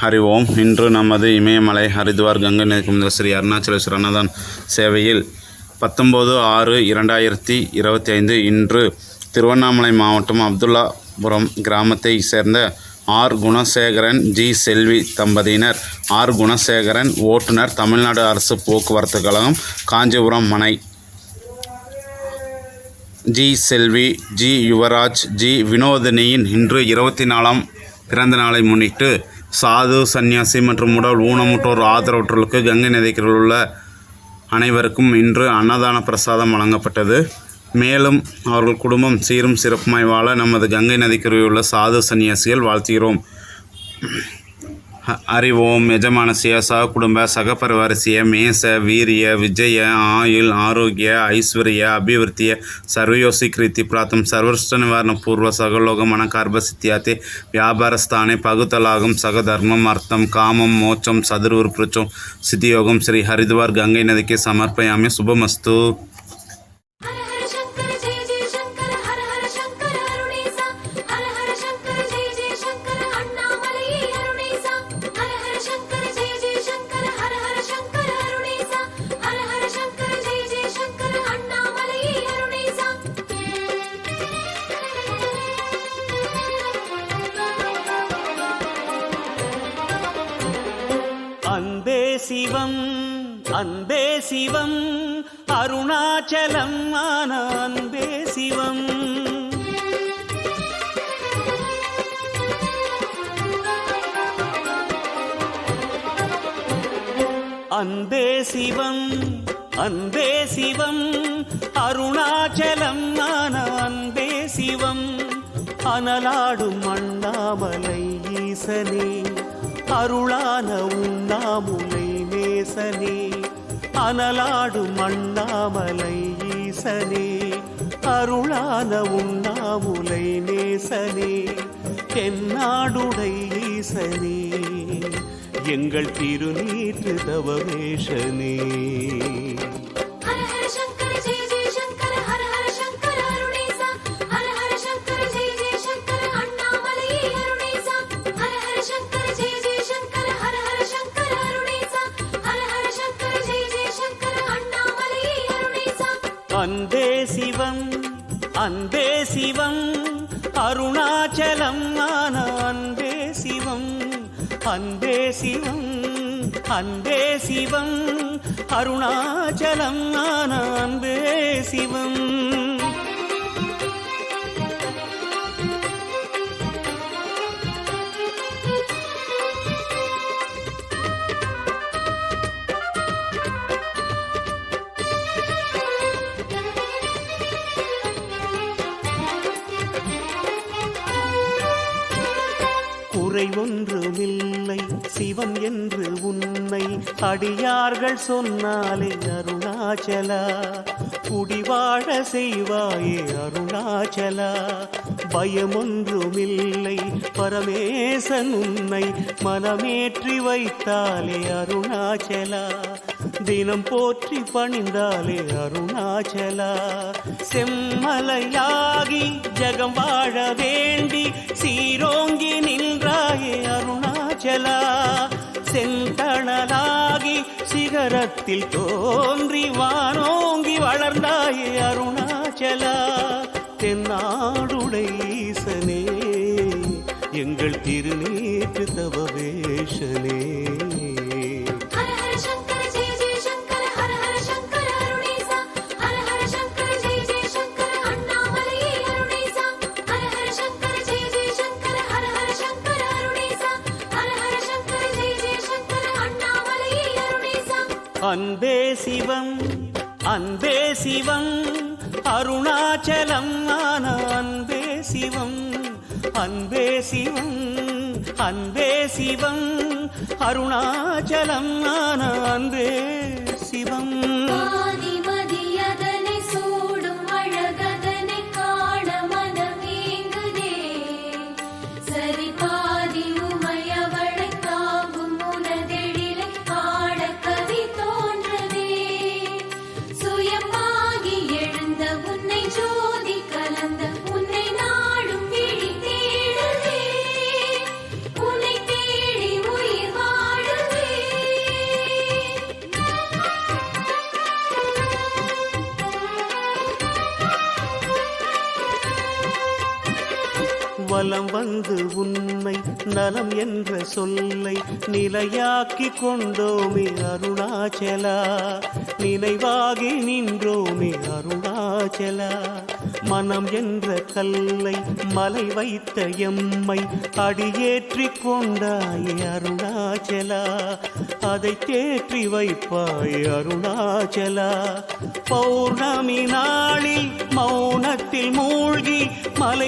ஹரி ஓம் இன்று நமது இமயமலை ஹரித்வார் கங்கை நதிக்குமுதல் ஸ்ரீ அருணாச்சலேஸ்வரர் அன்னதான் சேவையில் பத்தொம்போது ஆறு இரண்டாயிரத்தி இருபத்தி ஐந்து இன்று திருவண்ணாமலை மாவட்டம் அப்துல்லாபுரம் கிராமத்தை சேர்ந்த ஆர். குணசேகரன் ஜி. செல்வி தம்பதியினர் ஆர். குணசேகரன் ஓட்டுநர் தமிழ்நாடு அரசு போக்குவரத்து கழகம் காஞ்சிபுரம் மனை. G. Selvi G. Yuvaraj G. வினோதினியின் இன்று இருபத்தி நாலாம் பிறந்த நாளை முன்னிட்டு சாது சந்நியாசி மற்றும் உடல் ஊனமுற்றோர் ஆதரவற்றோருக்கு கங்கை நதிக்கரையில் உள்ள அனைவருக்கும் இன்று அன்னதான பிரசாதம் வழங்கப்பட்டது. மேலும் அவர்கள் குடும்பம் சீரும் சிறப்புமாய் வாழ நமது கங்கை நதிக்கரையில் உள்ள சாது சன்னியாசிகள் வாழ்த்துகிறோம். ஹரி ஓம் யஜமானசிய சககுடும்ப சகபரிவாரசிய மேச வீரிய விஜய ஆயுள் ஆரோக்கிய ஐஸ்வர்ய அபிவிருத்திய சர்வயோசி கிருத்தி பிராத்தம் சர்வஷ்ட நிவாரண பூர்வ சகலோகமான கர்பசித்தியாத்தே வியாபாரஸ்தானே பகுத்தலாகும் சகதர்மம் அர்த்தம் காமம் மோட்சம் சதுர்வுற்புச்சம் சித்தியோகம் ஸ்ரீ ஹரித்வார் கங்கை நதிக்கு சமர்ப்பயாமி. சுபமஸ்து. சிவம் அன்பே சிவம் அருணாச்சலம் ஆன அன்பே சிவம். அன்பே சிவம் அன்பே சிவம் அருணாச்சலம் ஆன அன்பே சிவம். அனலாடும் அண்ணாமலை ஈசனே அருளான உண்ணாமுலை நேசனே அனலாடும் அண்ணாமலை ஈசனே அருளான உண்ணாமுலை நேசனே தென்னாடுடை ஈசனே எங்கள் திருநீற்று தவவேஷனே அன்பே சிவம் அன்பே சிவம் அருணாச்சலம் ஆன அன்பே சிவம் அன்பே சிவம் அன்பே சிவம் அருணாச்சலம் ஆன அன்பே சிவம். குறை ஒன்றுமில்லை சிவம் என்று உன்னை அடியார்கள் சொன்னாலே அருணாச்சலா. குடிவாழ செய்வாயே அருணாச்சலா. பயமொன்றுமில்லை. பரமேசன் உன்னை மனமேற்றி வைத்தாலே அருணாச்சலா. தினம் போற்றி பணிந்தாலே அருணாச்சலா. செம்மலையாகி ஜகம் வாழ வேண்டி சீரோங்கி நின்ற மேலா செந்தணலாகி சிகரத்தில் தோன்றி வானோங்கி வளர்ந்தாய் அருணாச்சலா தென்னாடுடை ஈசனே எங்கள் திருநீற்று தவவேஷனே. அன்பே சிவம் அன்பே சிவம் அருணாச்சலம் ஆன அன்பே சிவம் அன்பே சிவம் அன்பே சிவம் அருணாச்சலம் ஆன அன்பே சிவம். வலம் வந்து உன்னை நலம் என்ற சொல்லை நிலையாக்கி கொண்டோமே அருணாச்சலா. நினைவாகி நின்றோமே அருணாச்சலா. மனம் என்ற கல்லை மலை வைத்த எம்மை அடியேற்றி கொண்டாயே அருணாச்சலா. அதை தேற்றி வைப்பாய் அருணாச்சலா. பௌர்ணமி நாளில் மௌனத்தில் மூழ்கி மலை